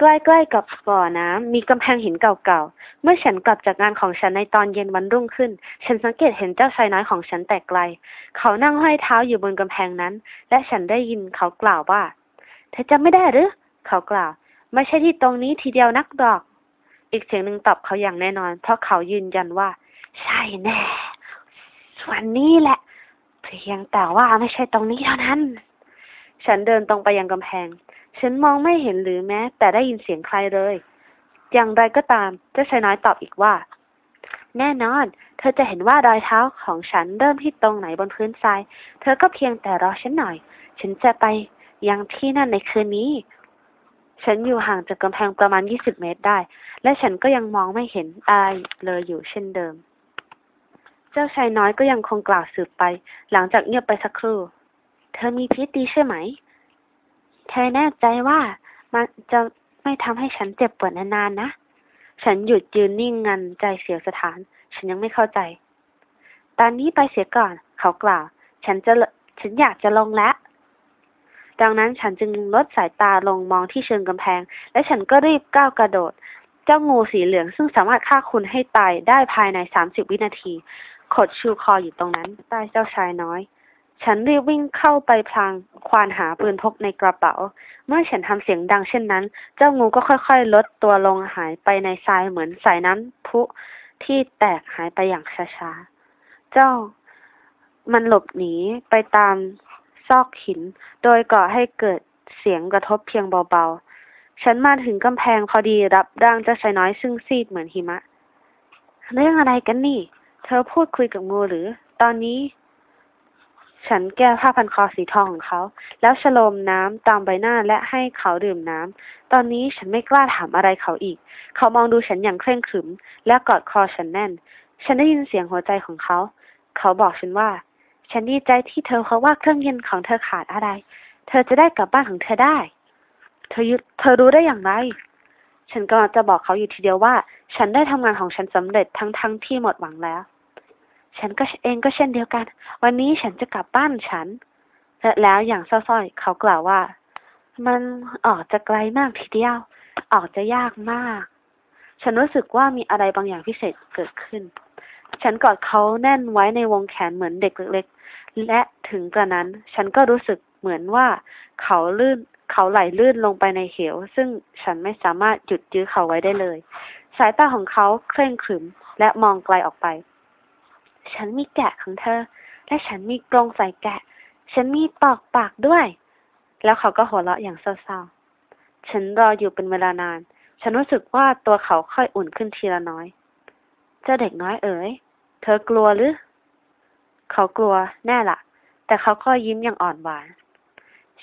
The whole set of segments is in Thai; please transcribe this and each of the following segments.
ใกล้ๆกับบ่อน้ำมีกำแพงหินเก่าๆ เมื่อฉันกลับจากงานของฉันในตอนเย็นวันรุ่งขึ้น ฉันสังเกตเห็นเจ้าชายน้อยของฉันแต่ไกล เขานั่งห้อยเท้าอยู่บนกำแพงนั้น และฉันได้ยินเขากล่าวว่า เธอจำไม่ได้หรือ เขากล่าว ไม่ใช่ที่ตรงนี้ทีเดียวนักดอก อีกเสียงหนึ่งตอบเขาอย่างแน่นอน เพราะเขายืนยันว่า ใช่แน่ส่วนนี้แหละ เพียงแต่ว่าไม่ใช่ตรงนี้เท่านั้น ฉันเดินตรงไปยังกำแพง ฉันมองไม่เห็นหรือแม้ แต่ได้ยินเสียงใครเลย อย่างไรก็ตามเจ้าชายน้อยตอบอีกว่า แน่นอน เธอจะเห็นว่ารอยเท้าของฉันเริ่มที่ตรงไหนบนพื้นทราย เธอก็เพียงแต่รอฉันหน่อย ฉันจะไปยังที่นั่นในคืนนี้ ฉันอยู่ห่างจากกำแพงประมาณ20เมตรได้ และฉันก็ยังมองไม่เห็นอะไรเลยอยู่เช่นเดิม เจ้าชายน้อยก็ยังคงกล่าวสืบไป หลังจากเงียบไปสักครู่ เธอมีพิษดีใช่ไหม เธอแน่ใจว่ามันจะไม่ทำให้ฉันเจ็บปวดนานๆนะ ฉันหยุดยืนนิ่งงันใจเสียสถาน ฉันยังไม่เข้าใจ ตอนนี้ไปเสียก่อน เขากล่าว ฉันจะฉันอยากจะลงแล้วดังนั้นฉันจึงลดสายตาลงมองที่เชิงกำแพง และฉันก็รีบก้าวกระโดด เจ้างูสีเหลืองซึ่งสามารถฆ่าคุณให้ตายได้ภายในสามสิบวินาที ขดชูคออยู่ตรงนั้นใต้เจ้าชายน้อย ฉันรีบวิ่งเข้าไปพลางควานหาปืนพกในกระเป๋า เมื่อฉันทำเสียงดังเช่นนั้น เจ้างูก็ค่อยๆ ลดตัวลงหายไปในทรายเหมือนสายน้ำพุที่แตกหายไปอย่างช้าๆ เจ้ามันหลบหนีไปตามซอกหิน โดยก่อให้เกิดเสียงกระทบเพียงเบาๆ ฉันมาถึงกำแพงพอดีรับร่างเจ้าชายน้อยซึ่งซีดเหมือนหิมะ เรื่องอะไรกันนี่ เธอพูดคุยกับงูหรือ ตอนนี้ ฉันแก้ผ้าพันคอสีทองของเขา แล้วฉโลมน้ำตามใบหน้าและให้เขาดื่มน้ำ ตอนนี้ฉันไม่กล้าถามอะไรเขาอีก เขามองดูฉันอย่างเคร่งขรึม และกอดคอฉันแน่น ฉันได้ยินเสียงหัวใจของเขา เขาบอกฉันว่า ฉันดีใจที่เธอเพราว่าเครื่องเย็นของเธอขาดอะไร เธอจะได้กลับบ้านของเธอได้ เธอยุเธอรู้ได้อย่างไร ฉันก็จะบอกเขาอยู่ทีเดียวว่า ฉันได้ทำงานของฉันสำเร็จทั้งทั้งที่หมดหวังแล้ว ฉันก็เองก็เช่นเดียวกัน วันนี้ฉันจะกลับบ้านฉันและแล้วอย่างเศร้าๆเขากล่าวว่า มันออกจะไกลมากทีเดียว ออกจะยากมาก ฉันรู้สึกว่ามีอะไรบางอย่างพิเศษเกิดขึ้น ฉันกอดเขาแน่นไว้ในวงแขนเหมือนเด็กเล็กๆ และถึงกระนั้น ฉันก็รู้สึกเหมือนว่าเขาลื่นเขาไหลลื่นลงไปในเหว ซึ่งฉันไม่สามารถหยุดยื้อเขาไว้ได้เลย สายตาของเขาเคร่งขรึมและมองไกลออกไป ฉันมีแกะของเธอ และฉันมีกรงใส่แกะ ฉันมีปอกปากด้วย แล้วเขาก็หัวเราะอย่างเศร้าๆ ฉันรออยู่เป็นเวลานาน ฉันรู้สึกว่าตัวเขาค่อยอุ่นขึ้นทีละน้อย เจ้าเด็กน้อยเอ๋ย เธอกลัวหรือ เขากลัวแน่ละแต่เขาก็ยิ้มอย่างอ่อนหวาน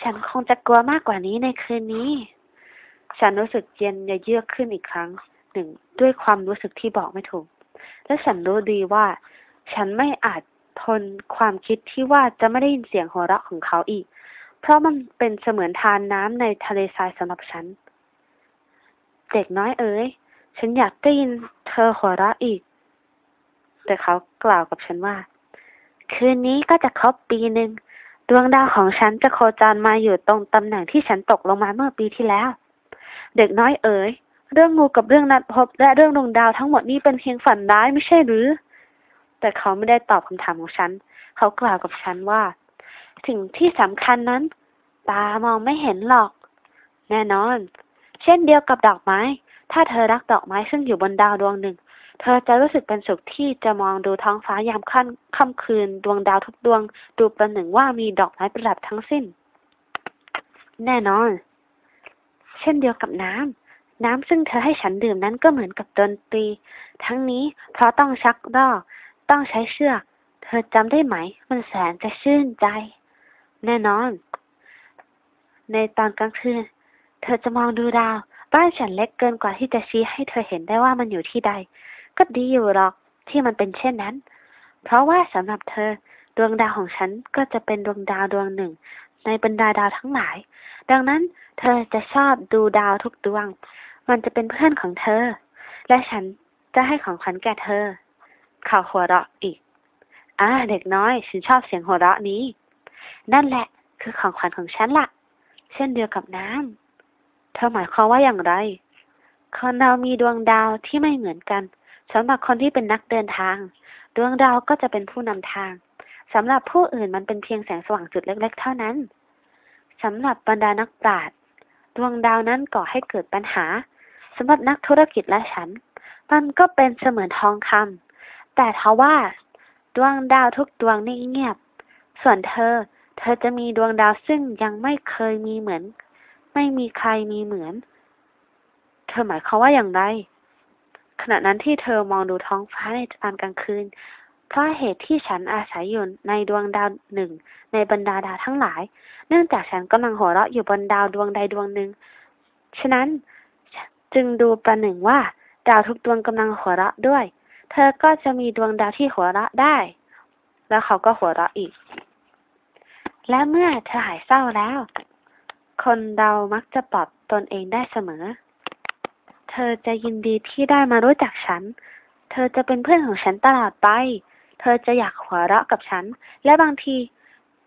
ฉันคงจะกลัวมากกว่านี้ในคืนนี้ ฉันรู้สึกเย็นเยือกขึ้นอีกครั้งหนึ่งด้วยความรู้สึกที่บอกไม่ถูกและฉันรู้ดีว่า ฉันไม่อาจทนความคิดที่ว่าจะไม่ได้ยินเสียงหัวเราะของเขาอีก เพราะมันเป็นเสมือนทานน้ำในทะเลทรายสำหรับฉัน เด็กน้อยเอ๋ย ฉันอยากได้ยินเธอหัวเราะอีก แต่เขากล่าวกับฉันว่า คืนนี้ก็จะครบปีหนึ่งดวงดาวของฉันจะโคจรมาอยู่ตรงตำแหน่งที่ฉันตกลงมาเมื่อปีที่แล้ว เด็กน้อยเอ๋ย เรื่องงูกับเรื่องนัดพบและเรื่องดวงดาวทั้งหมดนี้เป็นเพียงฝันร้ายไม่ใช่หรือ แต่เขาไม่ได้ตอบคำถามของฉัน เขากล่าวกับฉันว่า สิ่งที่สำคัญนั้น ตามองไม่เห็นหรอก แน่นอน เช่นเดียวกับดอกไม้ ถ้าเธอรักดอกไม้ซึ่งอยู่บนดาวดวงหนึ่ง เธอจะรู้สึกเป็นสุขที่จะมองดูท้องฟ้ายามค่ำค,คืน ดวงดาวทุกดวง ดูประหนึ่งว่ามีดอกไม้ประดับทั้งสิ้น แน่นอน เช่นเดียวกับน้ำน้ำซึ่งเธอให้ฉันดื่มนั้นก็เหมือนกับดนตรี ทั้งนี้เพราะต้องชักรอก ต้องใช้เชือก เธอจำได้ไหม มันแสนจะชื่นใจ แน่นอน ในตอนกลางคืน เธอจะมองดูดาว บ้านฉันเล็กเกินกว่าที่จะชี้ให้เธอเห็นได้ว่ามันอยู่ที่ใด ก็ดีอยู่หรอกที่มันเป็นเช่นนั้น เพราะว่าสำหรับเธอดวงดาวของฉันก็จะเป็นดวงดาวดวงหนึ่ง ในบรรดาดาวทั้งหลาย ดังนั้นเธอจะชอบดูดาวทุกดวง มันจะเป็นเพื่อนของเธอ และฉันจะให้ของขวัญแก่เธอ เขาหัวเราะอีก อ่าเด็กน้อย ฉันชอบเสียงหัวเราะนี้ นั่นแหละ คือของขวัญของฉันละ่ะ เช่นเดียวกับน้ำ เธอหมายความว่าอย่างไร คนเรามีดวงดาวที่ไม่เหมือนกันสำหรับคนที่เป็นนักเดินทาง ดวงดาวก็จะเป็นผู้นำทางสำหรับผู้อื่นมันเป็นเพียงแสงสว่างจุดเล็ก ๆ เท่านั้นสำหรับบรรดานักปราชญ์ดวงดาวนั้นก่อให้เกิดปัญหาสำหรับนักธุรกิจและฉัน มันก็เป็นเสมือนทองคำ แต่ทว่า ดวงดาวทุกดวงนิ่งเงียบ ส่วนเธอ เธอจะมีดวงดาวซึ่งยังไม่เคยมีเหมือน ไม่มีใครมีเหมือน เธอหมายความว่าอย่างไร ขณะนั้นที่เธอมองดูท้องฟ้าในตอนกลางคืน เพราะเหตุที่ฉันอาศัยอยู่ในดวงดาวหนึ่ง ในบรรดาดาวทั้งหลาย เนื่องจากฉันกำลังหัวเราะอยู่บนดาวดวงใดดวงหนึ่ง ฉะนั้นจึงดูประหนึ่งว่าดาวทุกดวงกำลังหัวเราะด้วย เธอก็จะมีดวงดาวที่หัวเราะได้ แล้วเขาก็หัวเราะอีก และเมื่อเธอหายเศร้าแล้ว คนเรามักจะปลอบตนเองได้เสมอ เธอจะยินดีที่ได้มารู้จักฉัน เธอจะเป็นเพื่อนของฉันตลอดไป เธอจะอยากหัวเราะกับฉัน และบางที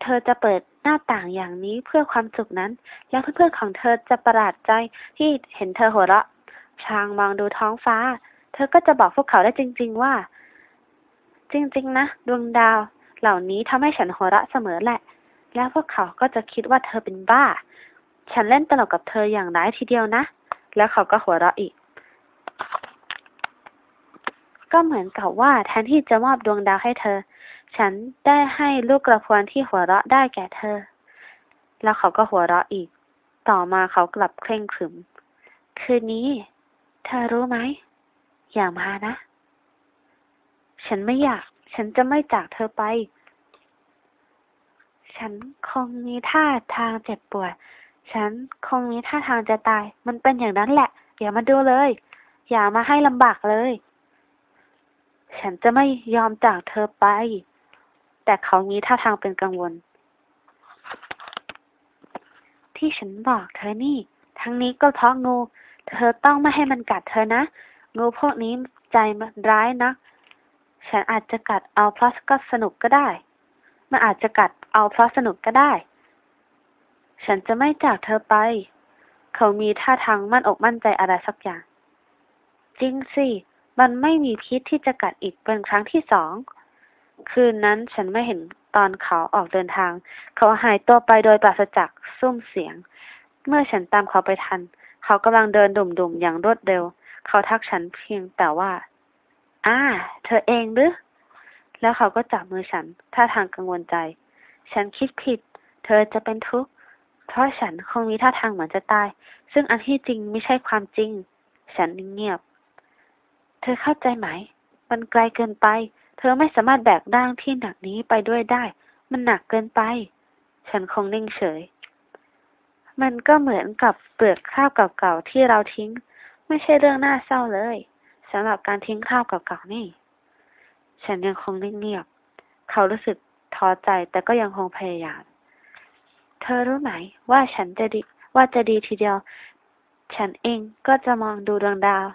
เธอจะเปิดหน้าต่างอย่างนี้เพื่อความสุขนั้น แล้วเพื่อนๆของเธอจะประหลาดใจที่เห็นเธอหัวเราะชางมองดูท้องฟ้า เธอก็จะบอกพวกเขาได้จริง ๆ ว่า จริง ๆ นะ ดวงดาว เหล่านี้ทำให้ฉันหัวเราะเสมอแหละ แล้วพวกเขาก็จะคิดว่าเธอเป็นบ้า ฉันเล่นตลกกับเธออย่างร้ายทีเดียวนะ แล้วเขาก็หัวเราะอีก ก็เหมือนกับว่าแทนที่จะมอบดวงดาวให้เธอ ฉันได้ให้ลูกกระพวนที่หัวเราะได้แก่เธอ แล้วเขาก็หัวเราะอีก ต่อมาเขากลับเคร่งขรึม คืนนี้ เธอรู้ไหม อย่ามานะ ฉันไม่อยาก ฉันจะไม่จากเธอไป ฉันคงมีท่าทางเจ็บปวด ฉันคงมีท่าทางจะตาย มันเป็นอย่างนั้นแหละ อย่ามาดูเลย อย่ามาให้ลำบากเลย ฉันจะไม่ยอมจากเธอไป แต่เขามีท่าทางเป็นกังวล ที่ฉันบอกเธอนี่ ทั้งนี้ก็เพราะงู เธอต้องไม่ให้มันกัดเธอนะ งูพวกนี้ใจมันร้ายนะฉันอาจจะกัดเอาเพราะก็สนุกก็ได้ มันอาจจะกัดเอาเพราะสนุกก็ได้ ฉันจะไม่จากเธอไป เขามีท่าทางมั่นอกมั่นใจอะไรสักอย่าง จริงสิ มันไม่มีพิษที่จะกัดอีกเป็นครั้งที่สอง คืนนั้นฉันไม่เห็นตอนเขาออกเดินทาง เขาหายตัวไปโดยปราศจากซุ้มเสียง เมื่อฉันตามเขาไปทัน เขากำลังเดินดุ่มๆอย่างรวดเร็ว เขาทักฉันเพียงแต่ว่า อ่า เธอเองหรือ แล้วเขาก็จับมือฉัน ท่าทางกังวลใจ ฉันคิดผิด เธอจะเป็นทุกข์ เพราะฉันคงมีท่าทางเหมือนจะตาย ซึ่งอันที่จริงไม่ใช่ความจริง ฉันเงียบ เธอเข้าใจไหม มันไกลเกินไป เธอไม่สามารถแบกร่างที่หนักนี้ไปด้วยได้ มันหนักเกินไป ฉันคงนิ่งเฉยมันก็เหมือนกับเปลือกข้าวเก่าๆที่เราทิ้ง ไม่ใช่เรื่องน่าเศร้าเลยสำหรับการทิ้งข้าวเก่าๆนี่ ฉันยังคงเงียบเขารู้สึกท้อใจแต่ก็ยังคงพยายาม เธอรู้ไหมว่าฉันจะดีว่าจะดีทีเดียว ฉันเองก็จะมองดูดวงดาว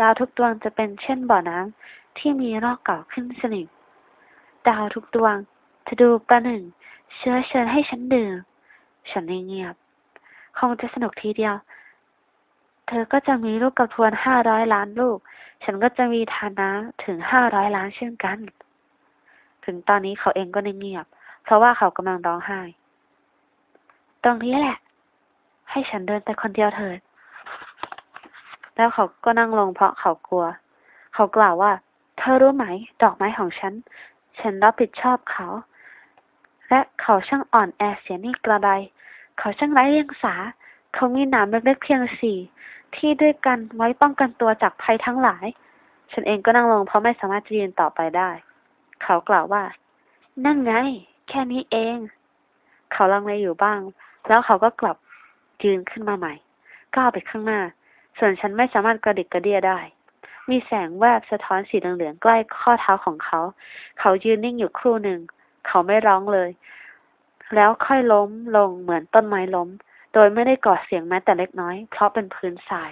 ดาวทุกดวงจะเป็นเช่นบ่อน้ำที่มีรอกเก่าขึ้นสนิมดาวทุกดวงจะดูประหนึ่ง เชื้อเชิญให้ฉันดื่มฉันเงียบคงจะสนุกทีเดียว ธอก็จะมีลูกกระพวนห้าร้อยล้านลูก ฉันก็จะมีฐานะถึงห้าร้อยล้านเช่นกัน ถึงตอนนี้เขาเองก็เงียบ เพราะว่าเขากำลังร้องไห้ ตรงนี้แหละ ให้ฉันเดินไปคนเดียวเถิด แล้วเขาก็นั่งลงเพราะเขากลัว เขากล่าวว่า เธอรู้ไหม ดอกไม้ของฉัน ฉันรับผิดชอบเขา และเขาช่างอ่อนแอเสียนี่กระไดเขาช่างไร้เรียงสา เขามีหนามเล็กๆเพียงสี่ที่ด้วยกันไว้ป้องกันตัวจากภัยทั้งหลาย ฉันเองก็นั่งลงเพราะไม่สามารถจะยืนต่อไปได้ เขากล่าวว่า นั่งไง แค่นี้เอง เขาลังเลอยู่บ้าง แล้วเขาก็กลับยืนขึ้นมาใหม่ ก้าวไปข้างหน้า ส่วนฉันไม่สามารถกระดิกกระเดียได้ มีแสงแวบสะท้อนสีเหลืองๆใกล้ข้อเท้าของเขา เขายืนนิ่งอยู่ครู่หนึ่ง เขาไม่ร้องเลย แล้วค่อยล้มลงเหมือนต้นไม้ล้ม โดยไม่ได้ก่อเสียงแม้แต่เล็กน้อย เพราะเป็นพื้นทราย